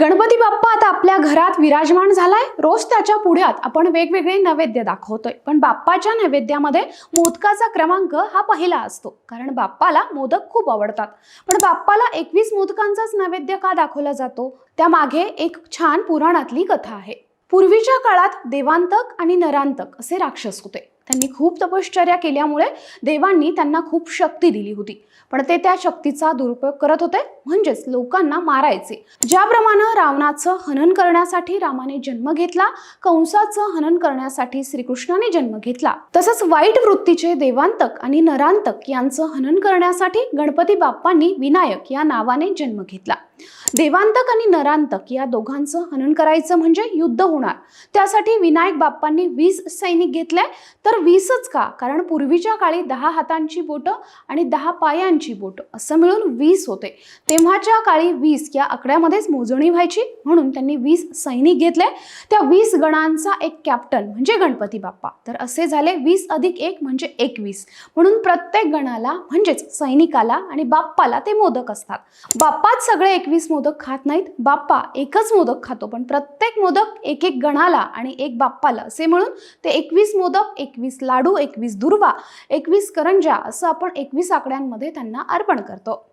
गणपती बाप्पा आता आपल्या घरात विराजमान झालाय. रोज त्याच्या पुढ्यात आपण वेगवेगळे नैवेद्य दाखवतोय. पण बाप्पाच्या नैवेद्यामध्ये मोदकाचा क्रमांक हा पहिला असतो. कारण बाप्पाला मोदक खूप आवडतात. पण बाप्पाला एकवीस मोदकांचाच नैवेद्य का दाखवला जातो? त्यामागे एक छान पुराणातली कथा आहे. पूर्वीच्या काळात देवांतक आणि नरांतक असे राक्षस होते. त्यांनी खूप तपश्चर्या केल्यामुळे देवांनी त्यांना खूप शक्ती दिली होती. पण ते त्या शक्तीचा दुरुपयोग करत होते म्हणजेच लोकांना मारायचे. ज्याप्रमाणे रावणाचं हनन करण्यासाठी रामाने जन्म घेतला कंसाचं हनन करण्यासाठी श्रीकृष्णाने जन्म घेतला तसंच वाईट वृत्तीचे देवांतक आणि नरांतक यांचं हनन करण्यासाठी गणपती बाप्पांनी विनायक या नावाने जन्म घेतला. देवांतक आणि नरांतक या दोघांचं हनन करायचं म्हणजे युद्ध होणार. त्यासाठी विनायक बाप्पांनी वीस सैनिक घेतले तर वीसच का? कारण पूर्वीच्या काळी दहा हातांची बोटं आणि दहा पायांची बोटं असं मिळून वीस होते. तेव्हाच्या काळी वीस या आकड्यामध्येच मोजणी व्हायची. म्हणून त्यांनी वीस सैनिक घेतले. त्या वीस गणांचा एक कॅप्टन म्हणजे गणपती बाप्पा. तर असे झाले वीस अधिक एक म्हणजे एकवीस. म्हणून प्रत्येक गणाला म्हणजेच सैनिकाला आणि बाप्पाला ते मोदक असतात. बाप्पाच सगळे एकवीस मोदक खात नाहीत. बाप्पा एकच मोदक खातो. पण प्रत्येक मोदक एक एक गणाला आणि एक बाप्पाला असे म्हणून ते एकवीस मोदक एकवीस एकवीस लाडू एकवीस दुर्वा एकवीस करंजा असं आपण एकवीस आकड्यांमध्ये त्यांना अर्पण करतो.